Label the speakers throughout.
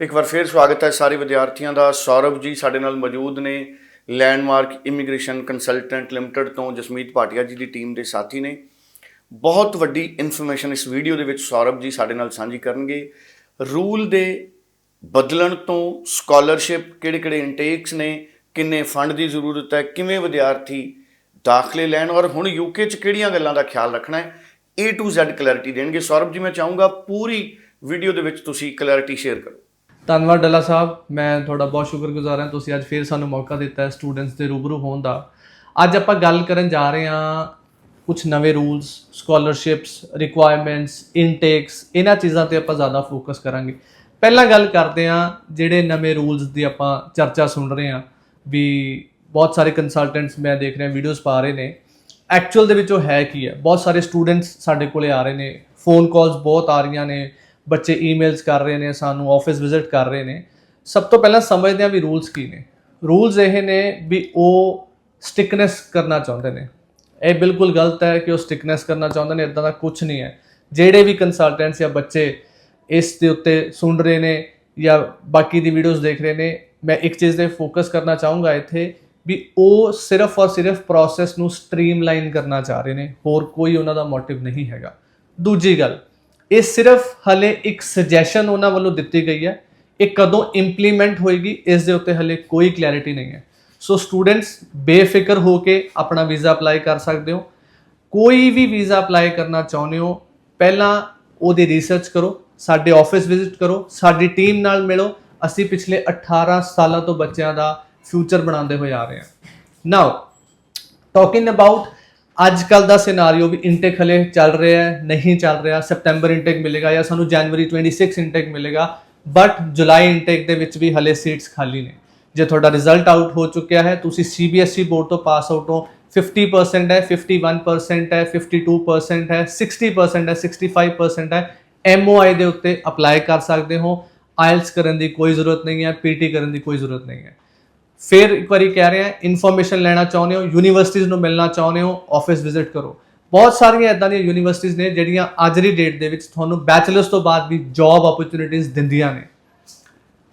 Speaker 1: ਇੱਕ ਵਾਰ ਫੇਰ ਸਵਾਗਤ ਹੈ ਸਾਰੇ ਵਿਦਿਆਰਥੀਆਂ ਦਾ। ਸੌਰਵ ਜੀ ਸਾਡੇ ਨਾਲ ਮੌਜੂਦ ਨੇ। ਲੈਂਡਮਾਰਕ ਇਮੀਗ੍ਰੇਸ਼ਨ ਕੰਸਲਟੈਂਟ ਲਿਮਟਿਡ ਤੋਂ ਜਸਮੀਤ ਭਾਟੀਆ ਜੀ ਦੀ ਟੀਮ ਦੇ ਸਾਥੀ ਨੇ। ਬਹੁਤ ਵੱਡੀ ਇਨਫੋਰਮੇਸ਼ਨ ਇਸ ਵੀਡੀਓ ਦੇ ਵਿੱਚ ਸੌਰਵ ਜੀ ਸਾਡੇ ਨਾਲ ਸਾਂਝੀ ਕਰਨਗੇ। ਰੂਲ ਦੇ ਬਦਲਣ ਤੋਂ ਸਕਾਲਰਸ਼ਿਪ ਕਿਹੜੇ-ਕਿਹੜੇ ਇਨਟੇਕਸ ਨੇ, ਕਿੰਨੇ ਫੰਡ ਦੀ ਜ਼ਰੂਰਤ ਹੈ, ਕਿਵੇਂ ਵਿਦਿਆਰਥੀ ਦਾਖਲੇ ਲੈਣ ਔਰ ਹੁਣ ਯੂਕੇ ਚ ਕਿਹੜੀਆਂ ਗੱਲਾਂ ਦਾ ਖਿਆਲ ਰੱਖਣਾ ਹੈ, A to Z ਕਲੈਰਿਟੀ ਦੇਣਗੇ। ਸੌਰਵ ਜੀ, ਮੈਂ ਚਾਹੂੰਗਾ ਪੂਰੀ ਵੀਡੀਓ ਦੇ ਵਿੱਚ ਤੁਸੀਂ ਕਲੈਰਿਟੀ ਸ਼ੇਅਰ ਕਰੋ।
Speaker 2: ਧੰਨਵਾਦ ਡੱਲਾ ਸਾਹਿਬ। ਮੈਂ ਤੁਹਾਡਾ ਬਹੁਤ ਸ਼ੁਕਰਗੁਜ਼ਾਰ ਹਾਂ। ਤੁਸੀਂ ਅੱਜ ਫੇਰ ਸਾਨੂੰ ਮੌਕਾ ਦਿੱਤਾ ਹੈ ਸਟੂਡੈਂਟਸ ਦੇ ਰੂਬਰੂ ਹੋਣ ਦਾ। ਅੱਜ ਆਪਾਂ ਗੱਲ ਕਰਨ ਜਾ ਰਹੇ ਹਾਂ ਕੁਝ ਨਵੇਂ ਰੂਲਸ, ਸਕਾਲਰਸ਼ਿਪਸ ਰਿਕੁਆਇਰਮੈਂਟਸ ਇਨਟੇਕਸ ਇਹਨਾਂ ਚੀਜ਼ਾਂ ਤੇ ਆਪਾਂ ਜ਼ਿਆਦਾ ਫੋਕਸ ਕਰਾਂਗੇ। ਪਹਿਲਾਂ ਗੱਲ ਕਰਦੇ ਹਾਂ ਜਿਹੜੇ ਨਵੇਂ ਰੂਲਸ ਦੀ ਆਪਾਂ ਚਰਚਾ ਸੁਣ ਰਹੇ ਹਾਂ। ਵੀ ਬਹੁਤ ਸਾਰੇ ਕੰਸਲਟੈਂਟਸ ਮੈਂ ਦੇਖ ਰਿਹਾ ਵੀਡੀਓਜ਼ ਪਾ ਰਹੇ ਨੇ। ਐਕਚੁਅਲ ਦੇ ਵਿੱਚ ਉਹ ਹੈ ਕੀ ਹੈ? ਬਹੁਤ ਸਾਰੇ ਸਟੂਡੈਂਟਸ ਸਾਡੇ ਕੋਲੇ ਆ ਰਹੇ ਨੇ। ਫੋਨ ਕਾਲਸ ਬਹੁਤ ਆ ਰਹੀਆਂ ਨੇ। ਬੱਚੇ ਈਮੇਲਸ ਕਰ ਰਹੇ ਨੇ, ਸਾਨੂੰ ਆਫਿਸ ਵਿਜ਼ਿਟ ਕਰ ਰਹੇ ਨੇ। ਸਭ ਤੋਂ ਪਹਿਲਾਂ ਸਮਝਦੇ ਆ ਵੀ ਰੂਲਸ ਕੀ ਨੇ। ਰੂਲਸ ਇਹ ਨੇ ਵੀ ਉਹ ਸਟਿਕਨੈਸ ਕਰਨਾ ਚਾਹੁੰਦੇ ਨੇ। ਇਹ ਬਿਲਕੁਲ ਗਲਤ ਹੈ ਕਿ ਉਹ ਸਟਿਕਨੈਸ ਕਰਨਾ ਚਾਹੁੰਦੇ ਨੇ ਇਦਾਂ ਦਾ ਕੁਝ ਨਹੀਂ ਹੈ। ਜਿਹੜੇ ਵੀ ਕੰਸਲਟੈਂਟਸ ਜਾਂ ਬੱਚੇ ਇਸ ਦੇ ਉੱਤੇ ਸੁਣ ਰਹੇ ਨੇ ਜਾਂ ਬਾਕੀ ਦੀ ਵੀਡੀਓਜ਼ ਦੇਖ ਰਹੇ ਨੇ, ਮੈਂ ਇੱਕ ਚੀਜ਼ ਤੇ ਫੋਕਸ ਕਰਨਾ ਚਾਹੂੰਗਾ ਇੱਥੇ ਵੀ ਉਹ ਸਿਰਫ ਔਰ ਸਿਰਫ ਪ੍ਰੋਸੈਸ ਨੂੰ ਸਟ੍ਰੀਮਲਾਈਨ ਕਰਨਾ ਚਾਹ ਰਹੇ ਨੇ। ਹੋਰ ਕੋਈ ਉਹਨਾਂ ਦਾ ਮੋਟਿਵ ਨਹੀਂ ਹੈਗਾ। ਦੂਜੀ ਗੱਲ ਇਹ ਸਿਰਫ ਹਲੇ ਇੱਕ ਸੁਜੈਸ਼ਨ ਉਹਨਾਂ ਵੱਲੋਂ ਦਿੱਤੀ ਗਈ ਹੈ ਇਹ ਕਦੋਂ ਇੰਪਲੀਮੈਂਟ ਹੋਏਗੀ, ਇਸ ਦੇ ਉੱਤੇ ਹਲੇ ਕੋਈ ਕਲੈਰਿਟੀ ਨਹੀਂ ਹੈ। ਸੋ ਸਟੂਡੈਂਟਸ ਬੇਫਿਕਰ ਹੋ ਕੇ ਆਪਣਾ ਵੀਜ਼ਾ ਅਪਲਾਈ ਕਰ ਸਕਦੇ ਹੋ। ਕੋਈ ਵੀ ਵੀਜ਼ਾ ਅਪਲਾਈ ਕਰਨਾ ਚਾਹੁੰਦੇ ਹੋ, ਪਹਿਲਾਂ ਉਹਦੀ ਰਿਸਰਚ ਕਰੋ, ਸਾਡੇ ਆਫਿਸ ਵਿਜ਼ਿਟ ਕਰੋ, ਸਾਡੀ ਟੀਮ ਨਾਲ ਮਿਲੋ। ਅਸੀਂ ਪਿਛਲੇ 18 ਸਾਲਾਂ ਤੋਂ ਬੱਚਿਆਂ ਦਾ ਫਿਊਚਰ ਬਣਾਉਂਦੇ ਹੋਏ ਆ ਰਹੇ ਹਾਂ। ਨਾਓ ਟਾਕਿੰਗ ਅਬਾਊਟ ਅੱਜ ਕੱਲ ਦਾ ਸਿਨਾਰੀਓ ਵੀ ਇਨਟੇਕ ਹਲੇ ਚੱਲ ਰਿਹਾ ਹੈ, ਨਹੀਂ ਚੱਲ ਰਿਹਾ। ਸਪਟੈਂਬਰ ਇਨਟੇਕ ਮਿਲੇਗਾ ਜਾਂ ਸਾਨੂੰ ਜਨਵਰੀ 26 ਇਨਟੇਕ ਮਿਲੇਗਾ ਬਟ ਜੁਲਾਈ ਇਨਟੇਕ ਦੇ ਵਿੱਚ ਵੀ ਹਲੇ ਸੀਟਸ ਖਾਲੀ ਨੇ। ਜੇ ਤੁਹਾਡਾ ਰਿਜ਼ਲਟ ਆਊਟ ਹੋ ਚੁੱਕਿਆ ਹੈ, ਤੁਸੀਂ ਸੀਬੀਐਸਈ ਬੋਰਡ ਤੋਂ ਪਾਸ ਆਊਟ ਹੋ 50% ਹੈ 51% ਹੈ 52% ਹੈ 60% ਹੈ 65% ਹੈ ਐਮਓਆਈ ਦੇ ਉੱਤੇ ਅਪਲਾਈ ਕਰ ਸਕਦੇ ਹੋ। ਆਇਲਸ ਕਰਨ ਦੀ ਕੋਈ ਜ਼ਰੂਰਤ ਨਹੀਂ ਹੈ ਪੀਟੀ ਕਰਨ ਦੀ ਕੋਈ ਜ਼ਰੂਰਤ ਨਹੀਂ ਹੈ। ਫਿਰ ਇੱਕ ਵਾਰੀ ਕਹਿ ਰਿਹਾ ਇਨਫੋਰਮੇਸ਼ਨ ਲੈਣਾ ਚਾਹੁੰਦੇ ਹੋ ਯੂਨੀਵਰਸਿਟੀਆਂ ਨੂੰ ਮਿਲਣਾ ਚਾਹੁੰਦੇ ਹੋ ਆਫਿਸ ਵਿਜ਼ਿਟ ਕਰੋ। ਬਹੁਤ ਸਾਰੀਆਂ ਇਦਾਂ ਦੀਆਂ ਯੂਨੀਵਰਸਿਟੀਆਂ ਨੇ ਜਿਹੜੀਆਂ ਅੱਜ ਦੀ ਡੇਟ ਦੇ ਵਿੱਚ ਤੁਹਾਨੂੰ ਬੈਚਲਰਸ ਤੋਂ ਬਾਅਦ ਵੀ ਜੌਬ ਓਪਰਚ्युनिटीज ਦਿੰਦੀਆਂ ਨੇ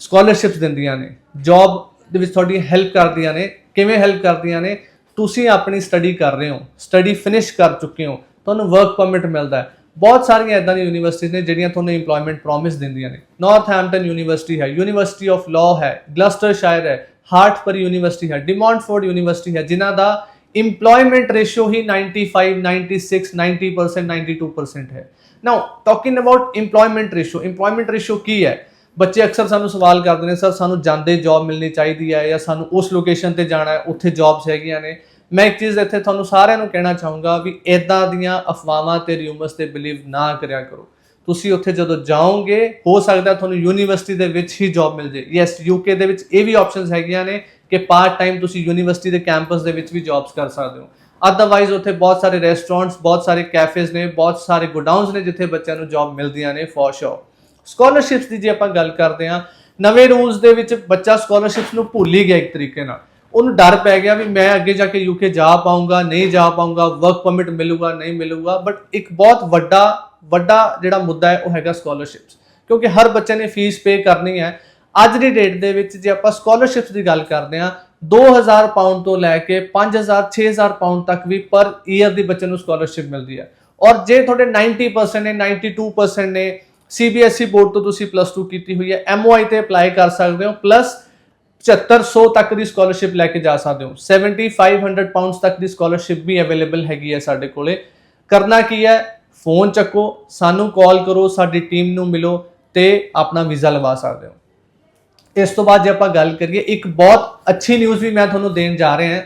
Speaker 2: ਸਕਾਲਰਸ਼ਿਪਸ ਦਿੰਦੀਆਂ ਨੇ ਜੌਬ ਦੇ ਵਿੱਚ ਤੁਹਾਡੀ ਹੈਲਪ ਕਰਦੀਆਂ ਨੇ। ਕਿਵੇਂ ਹੈਲਪ ਕਰਦੀਆਂ ਨੇ? ਤੁਸੀਂ ਆਪਣੀ ਸਟੱਡੀ ਕਰ ਰਹੇ ਹੋ ਸਟੱਡੀ ਫਿਨਿਸ਼ ਕਰ ਚੁੱਕੇ ਹੋ, ਤੁਹਾਨੂੰ ਵਰਕ ਪਰਮਿਟ ਮਿਲਦਾ ਹੈ। ਬਹੁਤ ਸਾਰੀਆਂ ਇਦਾਂ ਦੀਆਂ ਯੂਨੀਵਰਸਿਟੀਜ਼ ਨੇ ਜਿਹੜੀਆਂ ਤੁਹਾਨੂੰ EMPLOYMENT ਪ੍ਰੋਮਿਸ ਦਿੰਦੀਆਂ ਨੇ। ਨਾਰਥਹੈਂਪਟਨ ਯੂਨੀਵਰਸਿਟੀ ਹੈ ਯੂਨੀਵਰਸਿਟੀ ਆਫ ਲਾਅ ਹੈ ਗਲਸਟਰਸ਼ਾਇਰ ਹੈ ਹਾਰਟਪਰੀ ਯੂਨੀਵਰਸਿਟੀ ਹੈ ਡਿਮੌਂਟਫੋਰਡ ਯੂਨੀਵਰਸਿਟੀ ਹੈ, ਜਿਨ੍ਹਾਂ ਦਾ EMPLOYMENT ਰੇਸ਼ੀਓ ਹੀ 95 96 90% 92% ਹੈ। Now talking about EMPLOYMENT ratio EMPLOYMENT ratio ਕੀ ਹੈ? ਬੱਚੇ ਅਕਸਰ ਸਾਨੂੰ ਸਵਾਲ ਕਰਦੇ ਨੇ ਸਰ ਸਾਨੂੰ ਜਾਂਦੇ ਜੌਬ ਮਿਲਣੀ ਚਾਹੀਦੀ ਹੈ ਜਾਂ ਸਾਨੂੰ ਉਸ ਲੋਕੇਸ਼ਨ ਤੇ ਜਾਣਾ ਹੈ, ਉੱਥੇ ਜੌਬਸ ਹੈਗੀਆਂ ਨੇ? ਮੈਂ ਇੱਕ ਚੀਜ਼ ਇੱਥੇ ਤੁਹਾਨੂੰ ਸਾਰਿਆਂ ਨੂੰ ਕਹਿਣਾ ਚਾਹੂੰਗਾ ਵੀ ਇਦਾਂ ਦੀਆਂ ਅਫਵਾਹਾਂ ਤੇ ਰਿਊਮਰਸ ਤੇ ਬਿਲੀਵ ਨਾ ਕਰਿਆ ਕਰੋ। ਤੁਸੀਂ ਉੱਥੇ ਜਦੋਂ ਜਾਓਗੇ, ਹੋ ਸਕਦਾ ਤੁਹਾਨੂੰ ਯੂਨੀਵਰਸਿਟੀ ਦੇ ਵਿੱਚ ਹੀ ਜੌਬ ਮਿਲ ਜੇ। ਯੈਸ ਯੂਕੇ ਦੇ ਵਿੱਚ ਇਹ ਵੀ ਆਪਸ਼ਨਸ ਹੈਗੀਆਂ ਨੇ ਕਿ ਪਾਰਟ ਟਾਈਮ ਤੁਸੀਂ ਯੂਨੀਵਰਸਿਟੀ ਦੇ ਕੈਂਪਸ ਦੇ ਵਿੱਚ ਵੀ ਜੌਬਸ ਕਰ ਸਕਦੇ ਹੋ। ਅਦਰਵਾਈਜ਼ ਉੱਥੇ ਬਹੁਤ ਸਾਰੇ ਰੈਸਟੋਰੈਂਟਸ ਬਹੁਤ ਸਾਰੇ ਕੈਫੇਜ਼ ਨੇ, ਬਹੁਤ ਸਾਰੇ ਗੋਡਾਊਨਸ ਨੇ ਜਿੱਥੇ ਬੱਚਿਆਂ ਨੂੰ ਜੌਬ ਮਿਲਦੀਆਂ ਨੇ ਫॉर ਸ਼ੋਰ ਸਕਾਲਰਸ਼ਿਪਸ ਦੀ ਜੇ ਆਪਾਂ ਗੱਲ ਕਰਦੇ ਹਾਂ, ਨਵੇਂ ਰੂਲਸ ਦੇ ਵਿੱਚ ਬੱਚਾ ਸਕਾਲਰਸ਼ਿਪਸ ਨੂੰ ਭੁੱਲ ਹੀ ਗਿਆ ਇੱਕ ਤਰੀਕੇ ਨਾਲ। ਉਹਨੂੰ ਡਰ ਪੈ ਗਿਆ ਵੀ ਮੈਂ ਅੱਗੇ ਜਾ ਕੇ ਯੂਕੇ ਜਾ ਪਾਉਂਗਾ ਨਹੀਂ ਜਾ ਪਾਉਂਗਾ ਵਰਕ ਪਰਮਿਟ ਮਿਲੂਗਾ, ਨਹੀਂ ਮਿਲੂਗਾ ਬਟ ਇੱਕ ਬਹੁਤ ਵੱਡਾ ਵੱਡਾ ਜਿਹੜਾ ਮੁੱਦਾ ਹੈ ਉਹ ਹੈਗਾ ਸਕਾਲਰਸ਼ਿਪਸ ਕਿਉਂਕਿ ਹਰ ਬੱਚੇ ਨੇ ਫੀਸ ਪੇ ਕਰਨੀ ਹੈ। ਅੱਜ ਦੀ ਡੇਟ ਦੇ ਵਿੱਚ ਜੇ ਆਪਾਂ ਸਕਾਲਰਸ਼ਿਪਸ ਦੀ ਗੱਲ ਕਰਦੇ ਹਾਂ 2000 ਪਾਉਂਡ ਤੋਂ ਲੈ ਕੇ 5000 6000 ਪਾਉਂਡ ਤੱਕ ਵੀ ਪਰ ਈਅਰ ਦੀ ਬੱਚੇ ਨੂੰ ਸਕਾਲਰਸ਼ਿਪ ਮਿਲਦੀ ਹੈ। ਔਰ ਜੇ ਤੁਹਾਡੇ 90% ਨੇ 92% ਨੇ ਸੀਬੀਐਸਈ ਬੋਰਡ ਤੋਂ ਤੁਸੀਂ ਪਲੱਸ 2 ਕੀਤੀ ਹੋਈ ਹੈ ਐਮਓਆਈ ਤੇ ਅਪਲਾਈ ਕਰ ਸਕਦੇ ਹੋ ਪਲੱਸ 7500 ਤੱਕ ਦੀ ਸਕਾਲਰਸ਼ਿਪ ਲੈ ਕੇ ਜਾ ਸਕਦੇ ਹੋ। 7500 ਪਾਉਂਡਸ ਤੱਕ ਦੀ ਸਕਾਲਰਸ਼ਿਪ ਵੀ ਅਵੇਲੇਬਲ ਹੈਗੀ ਹੈ ਸਾਡੇ ਕੋਲੇ। ਕਰਨਾ ਕੀ ਹੈ? ਫੋਨ ਚੱਕੋ, ਸਾਨੂੰ ਕਾਲ ਕਰੋ, ਸਾਡੀ ਟੀਮ ਨੂੰ ਮਿਲੋ ਤੇ ਆਪਣਾ ਵੀਜ਼ਾ ਲਵਾ ਸਕਦੇ ਹੋ। ਇਸ ਤੋਂ ਬਾਅਦ ਜੇ ਆਪਾਂ ਗੱਲ ਕਰੀਏ, ਇੱਕ ਬਹੁਤ ਅੱਛੀ ਨਿਊਜ਼ ਵੀ ਮੈਂ ਤੁਹਾਨੂੰ ਦੇਣ ਜਾ ਰਿਹਾ ਹਾਂ।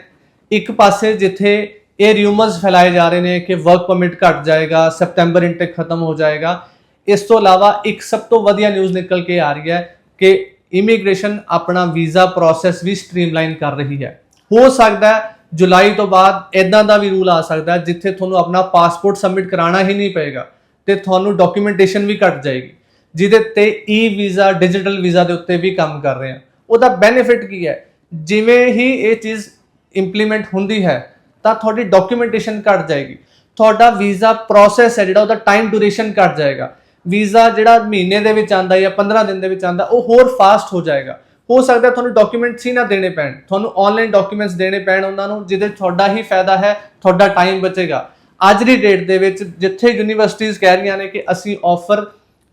Speaker 2: ਇੱਕ ਪਾਸੇ ਜਿੱਥੇ ਇਹ ਰਿਊਮਰਸ ਫੈਲਾਏ ਜਾ ਰਹੇ ਨੇ ਕਿ ਵਰਕ ਪਰਮਿਟ ਘਟ ਜਾਏਗਾ ਸਪਟੈਂਬਰ ਇਨਟੇਕ ਖਤਮ ਹੋ ਜਾਏਗਾ, ਇਸ ਤੋਂ ਇਲਾਵਾ ਇੱਕ ਸਭ ਤੋਂ ਵਧੀਆ ਨਿਊਜ਼ ਨਿਕਲ ਕੇ ਆ ਰਹੀ ਹੈ ਕਿ ਇਮੀਗ੍ਰੇਸ਼ਨ ਆਪਣਾ ਵੀਜ਼ਾ ਪ੍ਰੋਸੈਸ ਵੀ ਸਟ੍ਰੀਮਲਾਈਨ ਕਰ ਰਹੀ ਹੈ। ਹੋ ਸਕਦਾ ਹੈ ਜੁਲਾਈ ਤੋਂ ਬਾਅਦ ਇਦਾਂ ਦਾ ਵੀ ਰੂਲ ਆ ਸਕਦਾ ਜਿੱਥੇ ਤੁਹਾਨੂੰ ਆਪਣਾ ਪਾਸਪੋਰਟ ਸਬਮਿਟ ਕਰਾਉਣਾ ਹੀ ਨਹੀਂ ਪਏਗਾ ਤੇ ਤੁਹਾਨੂੰ ਡਾਕੂਮੈਂਟੇਸ਼ਨ ਵੀ ਘਟ ਜਾਏਗੀ, ਜਿਹਦੇ ਤੇ ਈ ਵੀਜ਼ਾ ਡਿਜੀਟਲ ਵੀਜ਼ਾ ਦੇ ਉੱਤੇ ਵੀ ਕੰਮ ਕਰ ਰਹੇ ਹਾਂ ਉਹਦਾ ਬੈਨੀਫਿਟ ਕੀ ਹੈ? ਜਿਵੇਂ ਹੀ ਇਹ ਚੀਜ਼ ਇੰਪਲੀਮੈਂਟ ਹੁੰਦੀ ਹੈ, ਤਾਂ ਤੁਹਾਡੀ ਡਾਕੂਮੈਂਟੇਸ਼ਨ ਘਟ ਜਾਏਗੀ। ਤੁਹਾਡਾ ਵੀਜ਼ਾ ਪ੍ਰੋਸੈਸ ਹੈ ਜਿਹੜਾ, ਉਹਦਾ ਟਾਈਮ ਡਿਊਰੇਸ਼ਨ ਘਟ ਜਾਏਗਾ। ਵੀਜ਼ਾ ਜਿਹੜਾ ਮਹੀਨੇ ਦੇ ਵਿੱਚ ਆਂਦਾ ਜਾਂ 15 ਦਿਨ ਦੇ ਵਿੱਚ ਆਂਦਾ ਉਹ ਹੋਰ ਫਾਸਟ ਹੋ ਜਾਏਗਾ। ਹੋ ਸਕਦਾ ਤੁਹਾਨੂੰ ਡਾਕੂਮੈਂਟਸ ਹੀ ਨਾ ਦੇਣੇ ਪੈਣ। ਤੁਹਾਨੂੰ ਆਨਲਾਈਨ ਡਾਕੂਮੈਂਟਸ ਦੇਣੇ ਪੈਣ ਉਹਨਾਂ ਨੂੰ, ਜਿਹਦੇ 'ਚ ਤੁਹਾਡਾ ਹੀ ਫਾਇਦਾ ਹੈ, ਤੁਹਾਡਾ ਟਾਈਮ ਬਚੇਗਾ। ਅੱਜ ਦੀ ਡੇਟ ਦੇ ਵਿੱਚ ਜਿੱਥੇ ਯੂਨੀਵਰਸਿਟੀਆਂ ਕਹਿ ਰਹੀਆਂ ਨੇ ਕਿ ਅਸੀਂ ਆਫਰ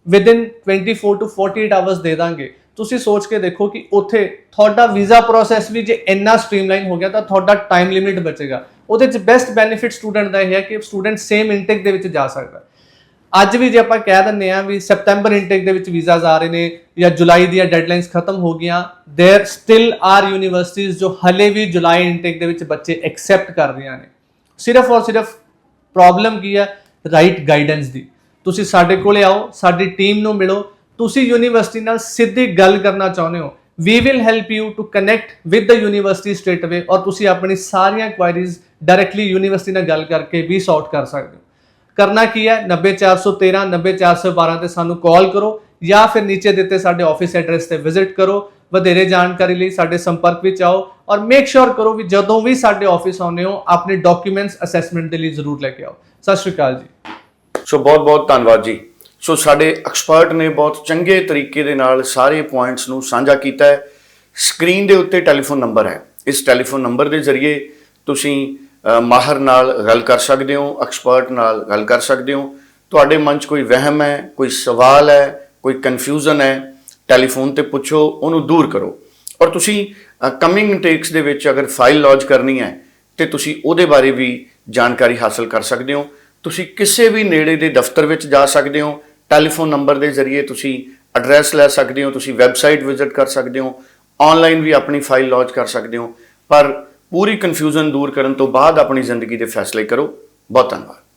Speaker 2: ਵਿਦਿਨ 24 ਟੂ 48 ਆਵਰਸ ਦੇ ਦਾਂਗੇ। ਤੁਸੀਂ ਸੋਚ ਕੇ ਦੇਖੋ ਕਿ ਉੱਥੇ ਤੁਹਾਡਾ ਵੀਜ਼ਾ ਪ੍ਰੋਸੈਸ ਵੀ ਜੇ ਇੰਨਾ ਸਟ੍ਰੀਮਲਾਈਨ ਹੋ ਗਿਆ ਤਾਂ ਤੁਹਾਡਾ ਟਾਈਮ ਲਿਮਿਟ ਬਚੇਗਾ। ਉਹਦੇ 'ਚ ਬੈਸਟ ਬੈਨੀਫਿਟ ਸਟੂਡੈਂਟ ਦਾ ਇਹ ਹੈ ਕਿ ਸਟੂਡੈਂਟ ਸੇਮ ਇਨਟੇਕ ਦੇ ਵਿੱਚ ਜਾ ਸਕਦਾ। ਅੱਜ ਵੀ ਜੇ ਆਪਾਂ ਕਹਿ ਦਿੰਨੇ ਆ ਵੀ ਸੈਪਟੈਂਬਰ ਇਨਟੇਕ ਦੇ ਵਿੱਚ ਵੀਜ਼ਾਸ ਆ ਰਹੇ ਨੇ ਜਾਂ ਜੁਲਾਈ ਦੀਆਂ ਡੈਡਲਾਈਨਸ ਖਤਮ ਹੋ ਗਈਆਂ देयर ਸਟਿਲ ਆਰ ਯੂਨੀਵਰਸਿਟੀਜ਼ ਜੋ ਹਲੇ ਵੀ ਜੁਲਾਈ ਇਨਟੇਕ ਦੇ ਵਿੱਚ ਬੱਚੇ ਐਕਸੈਪਟ ਕਰ ਰਹੀਆਂ ਨੇ ਸਿਰਫ ਔਰ ਸਿਰਫ ਪ੍ਰੋਬਲਮ ਕੀ ਹੈ ਰਾਈਟ ਗਾਈਡੈਂਸ ਦੀ ਤੁਸੀਂ ਸਾਡੇ ਕੋਲੇ ਆਓ ਸਾਡੀ ਟੀਮ ਨੂੰ ਮਿਲੋ ਤੁਸੀਂ ਯੂਨੀਵਰਸਿਟੀ ਨਾਲ ਸਿੱਧੀ ਗੱਲ ਕਰਨਾ ਚਾਹੁੰਦੇ ਹੋ we will help you to connect with the university straight away ਔਰ ਤੁਸੀਂ ਆਪਣੀ ਸਾਰੀਆਂ ਕੁਐਰੀਜ਼ ਡਾਇਰੈਕਟਲੀ ਯੂਨੀਵਰਸਿਟੀ ਨਾਲ ਗੱਲ ਕਰਕੇ ਵੀ ਸੌਰਟ ਕਰ ਸਕਦੇ ਹੋ ਕਰਨਾ ਕੀ ਹੈ? 90413 90412 ਤੇ ਸਾਨੂੰ ਕਾਲ ਕਰੋ ਜਾਂ ਫਿਰ ਨੀਚੇ ਦਿੱਤੇ ਸਾਡੇ ਆਫਿਸ ਐਡਰੈਸ ਤੇ ਵਿਜ਼ਿਟ ਕਰੋ। ਵਧੇਰੇ ਜਾਣਕਾਰੀ ਲਈ ਸਾਡੇ ਸੰਪਰਕ ਵਿੱਚ ਆਓ ਔਰ ਮੇਕ ਸ਼ੋਰ ਕਰੋ ਵੀ ਜਦੋਂ ਵੀ ਸਾਡੇ ਆਫਿਸ ਆਉਂਦੇ ਹੋ, ਆਪਣੇ ਡਾਕੂਮੈਂਟਸ ਅਸੈਸਮੈਂਟ ਦੇ ਲਈ ਜ਼ਰੂਰ ਲੈ ਕੇ ਆਓ। ਸਤਿ ਸ਼੍ਰੀ ਅਕਾਲ ਜੀ।
Speaker 1: ਸੋ ਬਹੁਤ ਬਹੁਤ ਧੰਨਵਾਦ ਜੀ। ਸੋ ਸਾਡੇ ਐਕਸਪਰਟ ਨੇ ਬਹੁਤ ਚੰਗੇ ਤਰੀਕੇ ਦੇ ਨਾਲ ਸਾਰੇ ਪੁਆਇੰਟਸ ਨੂੰ ਸਾਂਝਾ ਕੀਤਾ ਹੈ। ਸਕਰੀਨ ਦੇ ਉੱਤੇ ਟੈਲੀਫੋਨ ਨੰਬਰ ਹੈ। ਇਸ ਟੈਲੀਫੋਨ ਨੰਬਰ ਦੇ ਜ਼ਰੀਏ ਤੁਸੀਂ ਮਾਹਰ ਨਾਲ ਗੱਲ ਕਰ ਸਕਦੇ ਹੋ ਐਕਸਪਰਟ ਨਾਲ ਗੱਲ ਕਰ ਸਕਦੇ ਹੋ। ਤੁਹਾਡੇ ਮਨ 'ਚ ਕੋਈ ਵਹਿਮ ਹੈ, ਕੋਈ ਸਵਾਲ ਹੈ, ਕੋਈ ਕਨਫਿਊਜ਼ਨ ਹੈ ਟੈਲੀਫੋਨ ਤੇ ਪੁੱਛੋ, ਉਹਨੂੰ ਦੂਰ ਕਰੋ। ਔਰ ਤੁਸੀਂ ਕਮਿੰਗ ਇਨਟੇਕਸ ਦੇ ਵਿੱਚ ਅਗਰ ਫਾਈਲ ਲੌਂਚ ਕਰਨੀ ਹੈ, ਤੇ ਤੁਸੀਂ ਉਹਦੇ ਬਾਰੇ ਵੀ ਜਾਣਕਾਰੀ ਹਾਸਲ ਕਰ ਸਕਦੇ ਹੋ। ਤੁਸੀਂ ਕਿਸੇ ਵੀ ਨੇੜੇ ਦੇ ਦਫ਼ਤਰ ਵਿੱਚ ਜਾ ਸਕਦੇ ਹੋ ਟੈਲੀਫੋਨ ਨੰਬਰ ਦੇ ਜ਼ਰੀਏ ਤੁਸੀਂ ਐਡਰੈਸ ਲੈ ਸਕਦੇ ਹੋ, ਤੁਸੀਂ ਵੈਬਸਾਈਟ ਵਿਜ਼ਿਟ ਕਰ ਸਕਦੇ ਹੋ ਆਨਲਾਈਨ ਵੀ ਆਪਣੀ ਫਾਈਲ ਲੌਂਚ ਕਰ ਸਕਦੇ ਹੋ। ਪਰ ਪੂਰੀ ਕਨਫਿਊਜ਼ਨ ਦੂਰ ਕਰਨ ਤੋਂ ਬਾਅਦ ਆਪਣੀ ਜ਼ਿੰਦਗੀ ਦੇ ਫੈਸਲੇ ਕਰੋ। ਬਹੁਤ ਧੰਨਵਾਦ।